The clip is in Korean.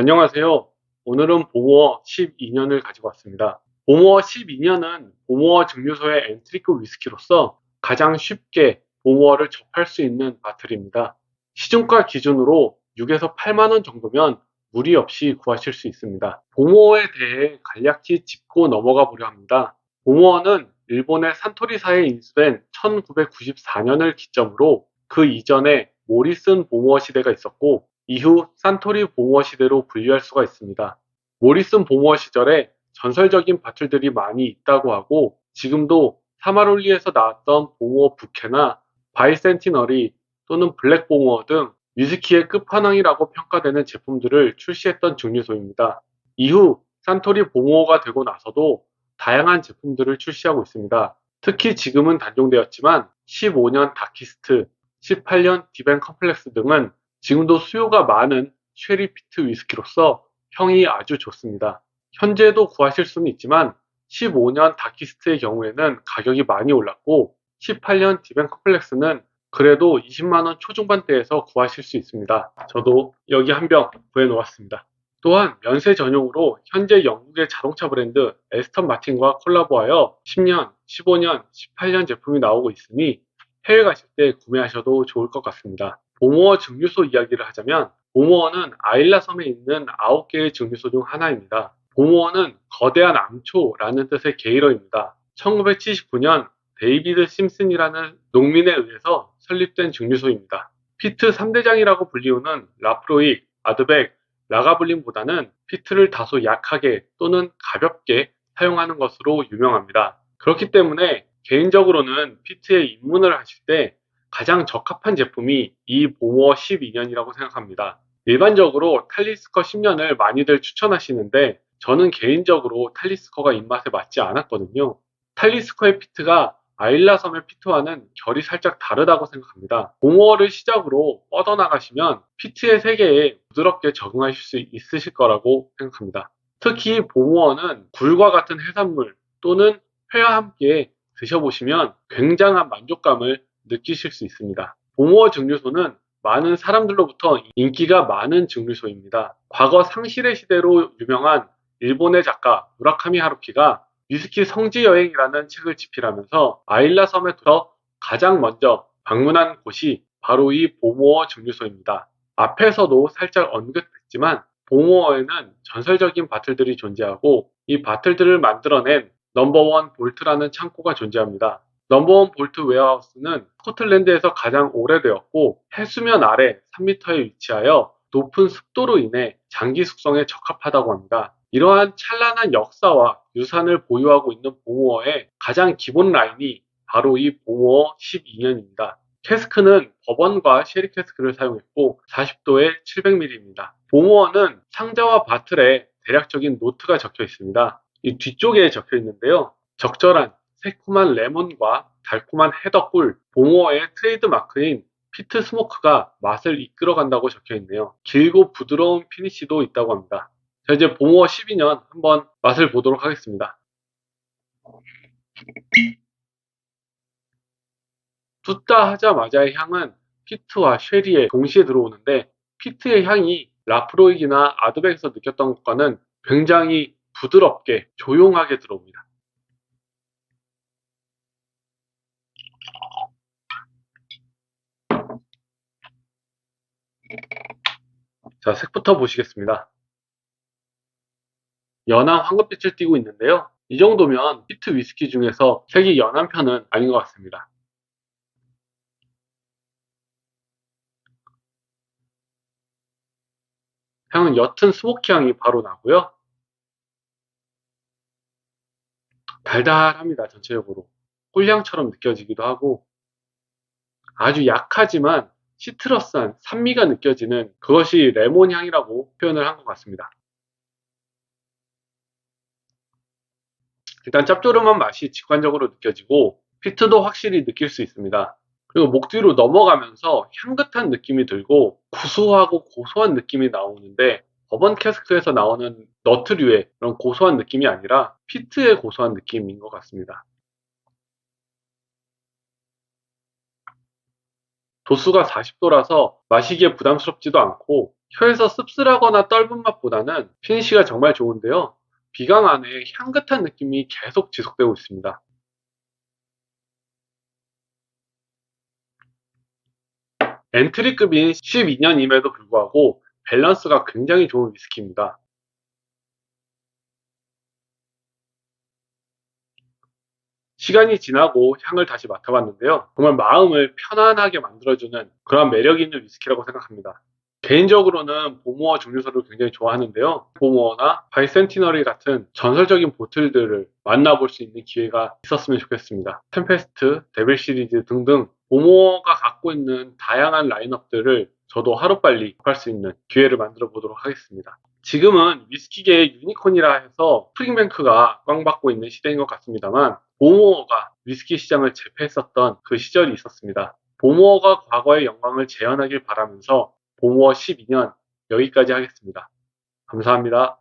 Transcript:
안녕하세요. 오늘은 보모어 12년을 가지고 왔습니다. 보모어 12년은 보모어 증류소의 엔트리급 위스키로서 가장 쉽게 보모어를 접할 수 있는 바틀입니다. 시중가 기준으로 6에서 8만원 정도면 무리 없이 구하실 수 있습니다. 보모어에 대해 간략히 짚고 넘어가 보려 합니다. 보모어는 일본의 산토리사에 인수된 1994년을 기점으로 그 이전에 모리슨 보모어 시대가 있었고 이후 산토리 보모어 시대로 분류할 수가 있습니다. 모리슨 보모어 시절에 전설적인 바틀들이 많이 있다고 하고 지금도 사마롤리에서 나왔던 보모어 부케나 바이센티너리 또는 블랙 보모어 등 위스키의 끝판왕이라고 평가되는 제품들을 출시했던 증류소입니다. 이후 산토리 보모어가 되고 나서도 다양한 제품들을 출시하고 있습니다. 특히 지금은 단종되었지만 15년 다키스트, 18년 디벤 컴플렉스 등은 지금도 수요가 많은 쉐리 피트 위스키로서 평이 아주 좋습니다. 현재도 구하실 수는 있지만 15년 다키스트의 경우에는 가격이 많이 올랐고 18년 디벤 컴플렉스는 그래도 20만원 초중반대에서 구하실 수 있습니다. 저도 여기 한 병 구해 놓았습니다. 또한 면세 전용으로 현재 영국의 자동차 브랜드 에스턴 마틴과 콜라보하여 10년, 15년, 18년 제품이 나오고 있으니 해외 가실 때 구매하셔도 좋을 것 같습니다. 보모어 증류소 이야기를 하자면 보모어는 아일라 섬에 있는 9개의 증류소 중 하나입니다. 보모어는 거대한 암초라는 뜻의 게이러입니다. 1979년 데이비드 심슨이라는 농민에 의해서 설립된 증류소입니다. 피트 3대장이라고 불리우는 라프로익, 아드백, 라가블린보다는 피트를 다소 약하게 또는 가볍게 사용하는 것으로 유명합니다. 그렇기 때문에 개인적으로는 피트에 입문을 하실 때 가장 적합한 제품이 이 보모 12년이라고 생각합니다. 일반적으로 탈리스커 10년을 많이들 추천하시는데 저는 개인적으로 탈리스커가 입맛에 맞지 않았거든요. 탈리스커의 피트가 아일라 섬의 피트와는 결이 살짝 다르다고 생각합니다. 보모어를 시작으로 뻗어나가시면 피트의 세계에 부드럽게 적응하실 수 있으실 거라고 생각합니다. 특히 보모어는 굴과 같은 해산물 또는 회와 함께 드셔보시면 굉장한 만족감을 느끼실 수 있습니다. 보모어 증류소는 많은 사람들로부터 인기가 많은 증류소입니다. 과거 상실의 시대로 유명한 일본의 작가 무라카미 하루키가 위스키 성지 여행이라는 책을 집필하면서 아일라 섬에서 가장 먼저 방문한 곳이 바로 이 보모어 증류소입니다. 앞에서도 살짝 언급했지만 보모어에는 전설적인 바틀들이 존재하고 이 바틀들을 만들어낸 넘버원 볼트라는 창고가 존재합니다. 넘버원 볼트 웨어하우스는 스코틀랜드에서 가장 오래되었고 해수면 아래 3m에 위치하여 높은 습도로 인해 장기 숙성에 적합하다고 합니다. 이러한 찬란한 역사와 유산을 보유하고 있는 보모어의 가장 기본 라인이 바로 이 보모어 12년입니다. 캐스크는 버번과 쉐리 캐스크를 사용했고 40도에 700ml입니다. 보모어는 상자와 바틀에 대략적인 노트가 적혀 있습니다. 이 뒤쪽에 적혀 있는데요. 적절한 새콤한 레몬과 달콤한 해덕꿀, 보모어의 트레이드 마크인 피트 스모크가 맛을 이끌어간다고 적혀 있네요. 길고 부드러운 피니시도 있다고 합니다. 자, 이제 보모어 12년 한번 맛을 보도록 하겠습니다. 뚜따 하자마자의 향은 피트와 쉐리에 동시에 들어오는데 피트의 향이 라프로익이나 아드백에서 느꼈던 것과는 굉장히 부드럽게 조용하게 들어옵니다. 자, 색부터 보시겠습니다. 연한 황금빛을 띠고 있는데요. 이 정도면 피트 위스키 중에서 색이 연한 편은 아닌 것 같습니다. 향은 옅은 스모키 향이 바로 나고요. 달달합니다, 전체적으로. 꿀향처럼 느껴지기도 하고 아주 약하지만 시트러스한 산미가 느껴지는 그것이 레몬 향이라고 표현을 한 것 같습니다. 일단 짭조름한 맛이 직관적으로 느껴지고 피트도 확실히 느낄 수 있습니다. 그리고 목 뒤로 넘어가면서 향긋한 느낌이 들고 구수하고 고소한 느낌이 나오는데 버번 캐스크에서 나오는 너트류의 그런 고소한 느낌이 아니라 피트의 고소한 느낌인 것 같습니다. 도수가 40도라서 마시기에 부담스럽지도 않고 혀에서 씁쓸하거나 떫은 맛보다는 피니쉬가 정말 좋은데요. 비강 안에 향긋한 느낌이 계속 지속되고 있습니다. 엔트리급인 12년임에도 불구하고 밸런스가 굉장히 좋은 위스키입니다. 시간이 지나고 향을 다시 맡아봤는데요. 정말 마음을 편안하게 만들어주는 그런 매력 있는 위스키라고 생각합니다. 개인적으로는 보모어 증류소를 굉장히 좋아하는데요. 보모어나 바이센티너리 같은 전설적인 보틀들을 만나볼 수 있는 기회가 있었으면 좋겠습니다. 템페스트, 데빌 시리즈 등등 보모어가 갖고 있는 다양한 라인업들을 저도 하루빨리 할수 있는 기회를 만들어 보도록 하겠습니다. 지금은 위스키계의 유니콘이라 해서 프링뱅크가 꽝받고 있는 시대인 것 같습니다만 보모어가 위스키 시장을 제패했었던 그 시절이 있었습니다. 보모어가 과거의 영광을 재현하길 바라면서 보모어 12년 여기까지 하겠습니다. 감사합니다.